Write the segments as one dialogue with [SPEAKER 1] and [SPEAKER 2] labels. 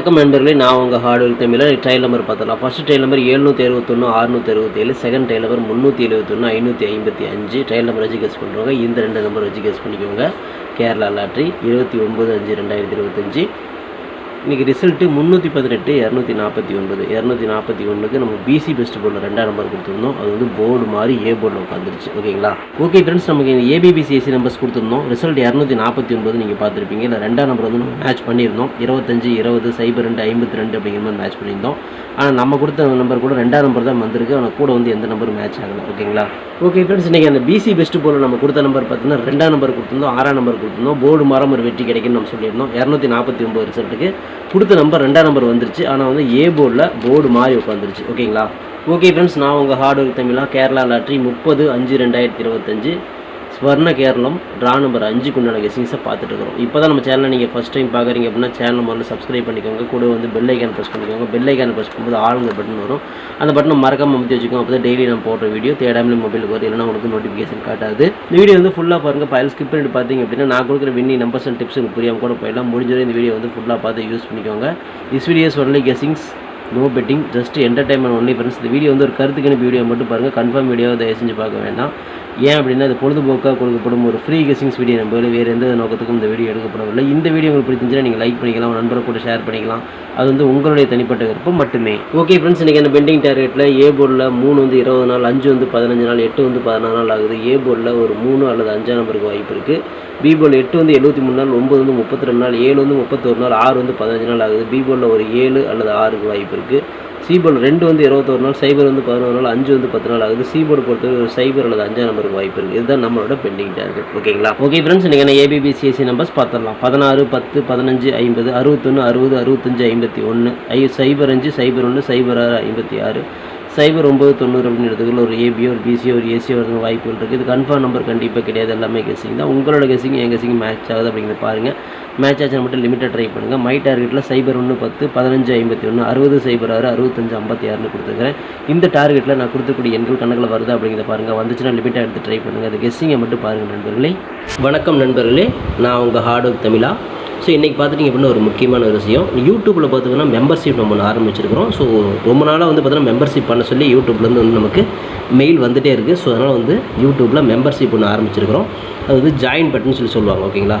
[SPEAKER 1] வணக்கம் நண்பர்களே நான் உங்கள் ஹார்ட்வேர் தமிழில் ட்ரையல் நம்பர் பார்த்தலாம் ஃபஸ்ட் ட்ரையல் நம்பர் எழுநூற்றி அறுபத்தொன்று அறுநூற்றி அறுபத்தேழு செகண்ட் ட்ரையல் நம்பர் முந்நூற்றி எழுபத்தொன்று ஐநூற்றி ஐம்பத்தி அஞ்சு ட்ரையல் நம்பர் வச்சு கெஸ் பண்ணுறவங்க இந்த ரெண்டு நம்பர் வச்சு கெஸ் பண்ணிக்கோங்க. கேரளா லாட்ரி இருபத்தி ஒம்பது அஞ்சு ரெண்டாயிரத்தி இருபத்தஞ்சி. இன்றைக்கி ரிசல்ட்டு முந்நூற்றி பதினெட்டு இரநூத்தி நாற்பத்தி ஒன்பது. இரநூத்தி நாற்பத்தி ஒன்றுக்கு நம்ம பிசி பெஸ்ட் போர்டில் ரெண்டாம் நம்பர் கொடுத்துருந்தோம். அது வந்து போர்டு மாதிரி ஏ போர்டில் உட்காந்துருச்சு ஓகேங்களா? ஓகே ஃப்ரெண்ட்ஸ் நமக்கு ஏபிபிசிஎஸ்சி நம்பர்ஸ் கொடுத்துருந்தோம். ரிசல்ட் இரநூத்தி நாற்பத்தி ஒன்பது நீங்கள் பார்த்துருப்பீங்க. இல்லை ரெண்டாம் நம்பர் வந்து நம்ம மேட்ச் பண்ணியிருந்தோம். இருபத்தஞ்சு இருபது சைபர் ரெண்டு ஐம்பத்தி ரெண்டு அப்படிங்கிற மாதிரி மேட்ச் பண்ணியிருந்தோம். ஆனால் நம்ம கொடுத்த நம்பர் கூட ரெண்டாம் நம்பர் தான் வந்திருக்கு. ஆனால் கூட வந்து எந்த நம்பரும் மேட்ச் ஆகலை. ஓகேங்களா? ஓகே ஃப்ரெண்ட்ஸ் இன்றைக்கி அந்த பிசி பெஸ்ட் போர்டில் நம்ம கொடுத்த நம்பர் பார்த்தீங்கன்னா ரெண்டாம் நம்பர் கொடுத்துருந்தோம். ஆறாம் நம்பர் கொடுத்துருந்தோம். போர்டு மரம் ஒரு வெற்றி கிடைக்குன்னு நம்ம சொல்லியிருந்தோம். இரநூத்தி நாற்பத்தி ஒம்பது ரிசல்ட்டுக்கு கொடுத்த நம்பர் ரெண்டாம் நம்பர் வந்துருச்சு. ஆனால் வந்து ஏ போர்டில் போர்டு மாறி உட்காந்துருச்சு ஓகேங்களா ஓகே ஃப்ரெண்ட்ஸ் நான் உங்கள் ஹார்ட் ஒர்க் தமிழா கேரளா லாட்ரி முப்பது அஞ்சு ரெண்டாயிரத்தி இருபத்தஞ்சு. ஸ்வர்ண கேரளம் ட்ரா நம்பர் அஞ்சுக்கு உண்டான கெஸிங்ஸை பார்த்துட்டு இருக்கிறோம் இப்போ தான் நம்ம சேனலை நீங்கள் ஃபஸ்ட் டைம் பார்க்குறீங்க அப்படின்னா சேனல் முதல்ல சப்ஸ்கிரைப் பண்ணிக்கோங்க. கூட வந்து பெல் ஐக்கான் ப்ரெஸ் பண்ணிக்கோங்க. பெல் ஐக்கான் ப்ரெஸ் பண்ணும்போது ஆளுங்க பட்டன் வரும். அந்த பட்டனை மறக்காம அமுத்தி வச்சுக்கோங்க. அப்போ தான் டெய்லி நம்ம போடுற வீடியோ தேடாமலே மொபைலுக்கு வரும். இல்லைனா உங்களுக்கு நோட்டிஃபிகேஷன் காட்டாது. இந்த வீடியோ வந்து ஃபுல்லாக பாருங்கள் பயல் ஸ்கிப் பண்ணிட்டு பார்த்தீங்க அப்படின்னா நான் கொடுக்குற வின்னி நம்பர்ஸ் அண்ட் டிப்ஸ் உங்களுக்கு புரியாமல் கூட போயிடலாம். முடிஞ்சவரை இந்த வீடியோ வந்து ஃபுல்லாக பார்த்து யூஸ் பண்ணிக்கோங்க. This videos only guessings no betting just entertainment only friends இந்த வீடியோ வந்து ஒரு கருத்துக்கு வீடியோ மட்டும் பாருங்கள் கன்ஃபார்ம் வீடியோ தயவு செஞ்சு பார்க்க வேண்டாம். ஏன் அப்படின்னா இது பொழுதுபோக்காக கொடுக்கப்படும் ஒரு ஃப்ரீ கெஸிங்ஸ் வீடியோ நம்ம வேறு எந்த நோக்கத்துக்கும் இந்த வீடியோ எடுக்கப்படவில்லை. இந்த வீடியோ உங்களுக்கு பிடிச்சிருந்துச்சுன்னா நீங்கள் லைக் பண்ணிக்கலாம் நண்பரை கூட ஷேர் பண்ணிக்கலாம். அது வந்து உங்களுடைய தனிப்பட்ட விருப்பம் மட்டுமே. ஓகே ஃப்ரெண்ட்ஸ் இன்றைக்கி அந்த பெண்டிங் டார்கெட்டில் ஏ போர்டில் மூணு வந்து இருபது நாள் அஞ்சு வந்து பதினஞ்சு நாள் எட்டு வந்து பதினாறு நாள் ஆகுது. ஏ போர்டில் ஒரு மூணு அல்லது அஞ்சாம் நம்பருக்கு வாய்ப்பு இருக்குது பி போல் எட்டு வந்து எழுபத்தி மூணு நாள் ஒம்பது வந்து முப்பத்தி ரெண்டு நாள் ஏழு வந்து முப்பத்தொரு நாள் ஆறு வந்து பதினஞ்சு நாள் ஆகுது. பி போலில் ஒரு ஏழு அல்லது ஆறுக்கு வாய்ப்பு இருக்குது இருக்குது போர்டு ரெண்டு வந்து இருபத்தொரு நாள் சைபர் வந்து பதினோரு நாள் அஞ்சு வந்து பத்து நாள் ஆகுது. சீபோர்டு பொறுத்தவரை ஒரு சைபர் அல்லது அஞ்சாம் நம்பருக்கு வாய்ப்பு இருக்குது இதுதான் நம்மளோட பெண்டிங் டார்கெட் ஓகேங்களா ஓகே ஃப்ரெண்ட்ஸ் நீங்கள் ஏபிபிசிஎஸ்சி நம்பர்ஸ் பார்த்துடலாம். பதினாறு பத்து பதினஞ்சு ஐம்பது அறுபத்தொன்று அறுபது அறுபத்தஞ்சு ஐம்பத்தி ஒன்று ஐ சைபர் அஞ்சு சைபர் ஒன்று சைபர் ஆறு ஐம்பத்தி ஆறு. சைபர் ஒம்பது தொண்ணூறு அப்படின்னு எடுத்துக்கல ஒரு ஏபியோ ஒரு பிசியோ ஒரு ஏசியோ வரது வாய்ப்புகள் இருக்குது இது கன்ஃபார்ம் நம்பர் கண்டிப்பாக கிடையாது. எல்லாமே கெஸிங் தான். உங்களோட கெஸிங் என் கெஸிங் மேட்ச் ஆகுது அப்படிங்கிறத பாருங்கள் மேட்ச் ஆச்சு மட்டும் லிமிட்டாக ட்ரை பண்ணுங்கள் மை டார்கெட்டில் சைபர் ஒன்று பத்து பதினஞ்சு ஐம்பத்தி ஒன்று அறுபது சைபர் ஆறு அறுபத்தஞ்சு ஐம்பத்தி ஆறுனு கொடுத்துருக்கிறேன். இந்த டார்கெட்டில் நான் கொடுத்துக்கூடிய எண்கள் கணக்கில் வருதா அப்படிங்கிறத பாருங்கள் வந்துச்சுன்னா லிமிட்டாக எடுத்து ட்ரை பண்ணுங்கள் அது கெஸ்ஸிங்கை மட்டும் பாருங்கள் நண்பர்களே. வணக்கம் நண்பர்களே. நான் உங்கள் ஹார்ட் ஒர்க் தமிழா. ஸோ இன்றைக்கி பார்த்துட்டிங்க அப்படின்னா ஒரு முக்கியமான ஒரு விஷயம். யூடியூப்பில் பார்த்தீங்கன்னா மெம்பர்ஷிப் நம்ம ஒன்று ஆரம்பிச்சிருக்கிறோம். ஸோ ரொம்ப நாளாக வந்து பார்த்தீங்கன்னா மெம்பர்ஷிப் பண்ண சொல்லி யூடியூப்லேருந்து வந்து நமக்கு மெயில் வந்துகிட்டே இருக்குது ஸோ அதனால் வந்து யூடியூப்பில் மெம்பர்ஷிப் ஒன்று ஆரம்பிச்சிருக்கிறோம். அது வந்து ஜாயின் பட்டன் சொல்லி சொல்லுவாங்க ஓகேங்களா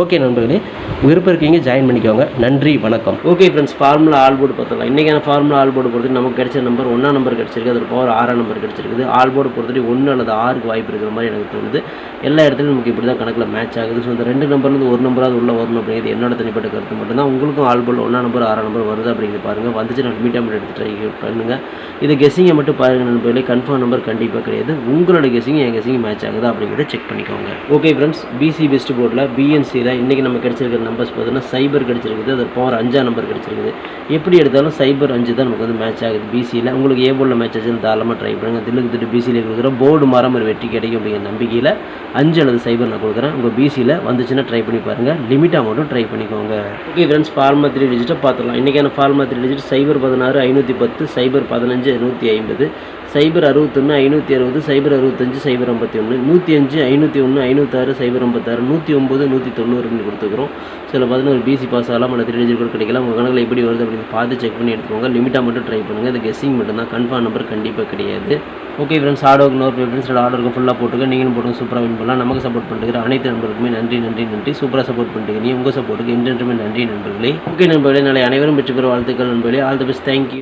[SPEAKER 1] ஓகே நண்பர்களே விருப்பம் இருக்கீங்க ஜாயின் பண்ணிக்கோங்க. நன்றி வணக்கம். Okay friends formula all board பார்த்துக்கலாம் இன்றைக்கான ஃபார்முலா ஆல் போர்டு பொறுத்து நமக்கு கிடைச்ச நம்பர் ஒன்றா நம்பர் கிடச்சிருக்கு அதில் பவர் ஆறாம் நம்பர் கிடச்சிருக்குது. ஆல் போர்டு பொறுத்தவரை ஒன்று அல்லது ஆறுக்கு வாய்ப்பு இருக்கிற மாதிரி எனக்கு தோணுது. எல்லா இடத்துலையும் நமக்கு இப்படி தான் கணக்கில் மேட்ச் ஆகுது. ஸோ இந்த ரெண்டு நம்பர்லேருந்து ஒரு நம்பராவது உள்ள வரணும் அப்படிங்கிறது என்னோட தனிப்பட்ட கருத்து மட்டும்தான். உங்களுக்கும் ஆல் போர்டு ஒன்றா நம்பர் ஆறாம் நம்பர் வருது அப்படிங்கிறது பாருங்கள் வந்துச்சு நான் மீட் எடுத்து ட்ரை பண்ணுங்கள் இது கெஸ்ஸிங்கை மட்டும் பாருங்கள் நண்பர்களே. கன்ஃபார்ம் நம்பர் கண்டிப்பாக கிடையாது. உங்களோட கெஸ்ஸிங் என் கெஸ்ஸிங் மேட்ச் ஆகுதா அப்படிங்கிறத செக் பண்ணிக்கோங்க. ஓகே ஃப்ரெண்ட்ஸ் பிசி பெஸ்ட் போர்டில் பிஎன்சி பிஎன்சியில் இன்றைக்கி நம்ம கிடச்சிருக்கிற நம்பர்ஸ் பார்த்தீங்கன்னா சைபர் கிடச்சிருக்குது அது பவர் அஞ்சாம் நம்பர் கிடச்சிருக்குது. எப்படி எடுத்தாலும் சைபர் அஞ்சு தான் நமக்கு வந்து மேட்ச் ஆகுது. பிசியில் உங்களுக்கு ஏ போர்டில் மேட்ச் ஆச்சுன்னு தாராளமாக ட்ரை பண்ணுங்கள் தில்லுக்கு திட்டு பிசியில் கொடுக்குற போர்டு மரம் ஒரு வெற்றி கிடைக்கும் அப்படிங்கிற நம்பிக்கையில் அஞ்சு அல்லது சைபர் நான் கொடுக்குறேன். உங்கள் பிசியில் வந்துச்சுன்னா ட்ரை பண்ணி பாருங்கள் லிமிட்டாக மட்டும் ட்ரை பண்ணிக்கோங்க. ஓகே ஃப்ரெண்ட்ஸ் ஃபார்மா த்ரீ டிஜிட்டை பார்த்துக்கலாம் இன்றைக்கான ஃபார்மா த்ரீ டிஜிட் சைபர் பதினாறு ஐநூற்றி பத்து சைபர் பதினஞ்சு நூற்றி ஐம்பது. சைபர் அறுபத்தொன்று ஐநூற்றி அறுபது சைபர் அறுபத்தஞ்சு சைபர் ஐம்பத்தி ஒன்று நூற்றி அஞ்சு ஐநூற்றி ஒன்று ஐநூற்றாறு சைபர் ஐம்பத்தாறு நூற்றி ஒம்பது நூற்றி தொண்ணூறுன்னு கொடுத்துக்கிறோம் சில பதினோரு பிசி பாஸ் ஆகலாம் அல்ல த்ரீ கூட கிடைக்கலாம். உங்கள் கணக்கில் எப்படி வருது அப்படின்னு பார்த்து செக் பண்ணி எடுத்துக்கோங்க. லிமிட்டாக மட்டும் ட்ரை பண்ணுங்கள் அது கெஸ்ஸிங் மட்டும்தான். கன்ஃபார்ம் நம்பர் கண்டிப்பாக கிடையாது. ஓகே ஃப்ரெண்ட்ஸ் ஆர்டருக்கு இன்னொரு ஃப்ரெண்ட்ஸோட ஆர்டருக்கு ஃபுல்லாக போட்டுக்க. நீங்களும் போட்டுங்க சூப்பராக வின் பண்ணலாம். நமக்கு சப்போர்ட் பண்ணுற அனைத்து நண்பருக்குமே நன்றி நன்றி நன்றி. சூப்பராக சப்போர்ட் பண்ணுறீங்க நீ உங்கள் சப்போர்ட்டுக்கு என்றென்றுமே நன்றி நண்பர்களே. ஓகே நண்பர்களே நாளை அனைவரும் பெற்று பெற வாழ்த்துக்கள் நண்பர்களே. All the best thank you